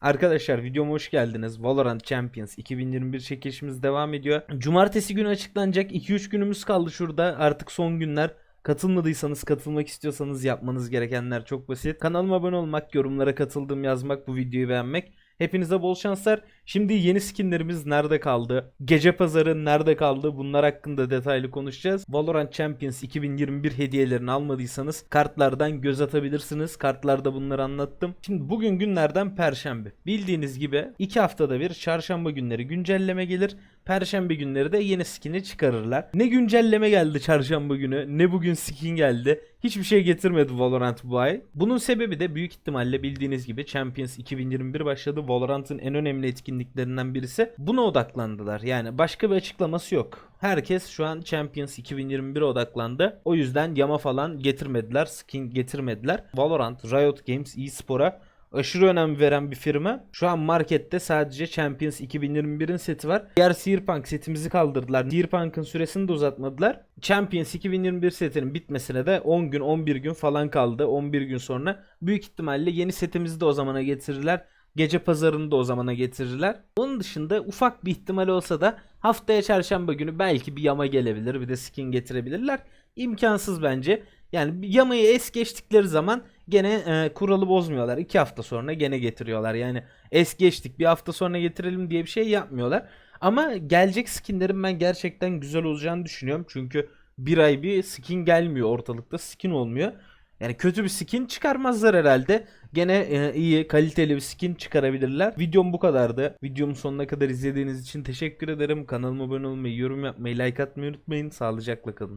Arkadaşlar videoma hoş geldiniz. Valorant Champions 2021 çekilişimiz devam ediyor. Cumartesi günü açıklanacak. 2-3 günümüz kaldı şurada. Artık son günler. Katılmadıysanız, katılmak istiyorsanız yapmanız gerekenler çok basit. Kanalıma abone olmak, yorumlara katıldığım yazmak, bu videoyu beğenmek. Hepinize bol şanslar. Şimdi yeni skinlerimiz nerede kaldı? Gece pazarı nerede kaldı? Bunlar hakkında detaylı konuşacağız. Valorant Champions 2021 hediyelerini almadıysanız kartlardan göz atabilirsiniz. Kartlarda bunları anlattım. Şimdi bugün günlerden perşembe. Bildiğiniz gibi 2 haftada bir çarşamba günleri güncelleme gelir. Perşembe günleri de yeni skin'i çıkarırlar. Ne güncelleme geldi çarşamba günü ne bugün skin geldi. Hiçbir şey getirmedi Valorant bu ay. Bunun sebebi de büyük ihtimalle bildiğiniz gibi Champions 2021 başladı. Valorant'ın en önemli etkinliklerinden birisi. Buna odaklandılar. Yani başka bir açıklaması yok. Herkes şu an Champions 2021'e odaklandı. O yüzden yama falan getirmediler. Skin getirmediler. Valorant, Riot Games, eSpor'a aşırı önem veren bir firma. Şu an markette sadece Champions 2021'in seti var. Diğer Cyberpunk setimizi kaldırdılar. Cyberpunk'ın süresini de uzatmadılar. Champions 2021 setinin bitmesine de 10 gün 11 gün falan kaldı. 11 gün sonra büyük ihtimalle yeni setimizi de o zamana getirirler. Gece pazarını da o zamana getirirler. Onun dışında ufak bir ihtimal olsa da haftaya çarşamba günü belki bir yama gelebilir. Bir de skin getirebilirler. İmkansız bence. Yani yamayı es geçtikleri zaman gene e, kuralı bozmuyorlar. İki hafta sonra gene getiriyorlar. Yani es geçtik bir hafta sonra getirelim diye bir şey yapmıyorlar. Ama gelecek skinlerin ben gerçekten güzel olacağını düşünüyorum. Çünkü bir ay bir skin gelmiyor ortalıkta. Skin olmuyor. Yani kötü bir skin çıkarmazlar herhalde. Gene e, iyi kaliteli bir skin çıkarabilirler. Videom bu kadardı. Videomun sonuna kadar izlediğiniz için teşekkür ederim. Kanalıma abone olmayı, yorum yapmayı, like atmayı unutmayın. Sağlıcakla kalın.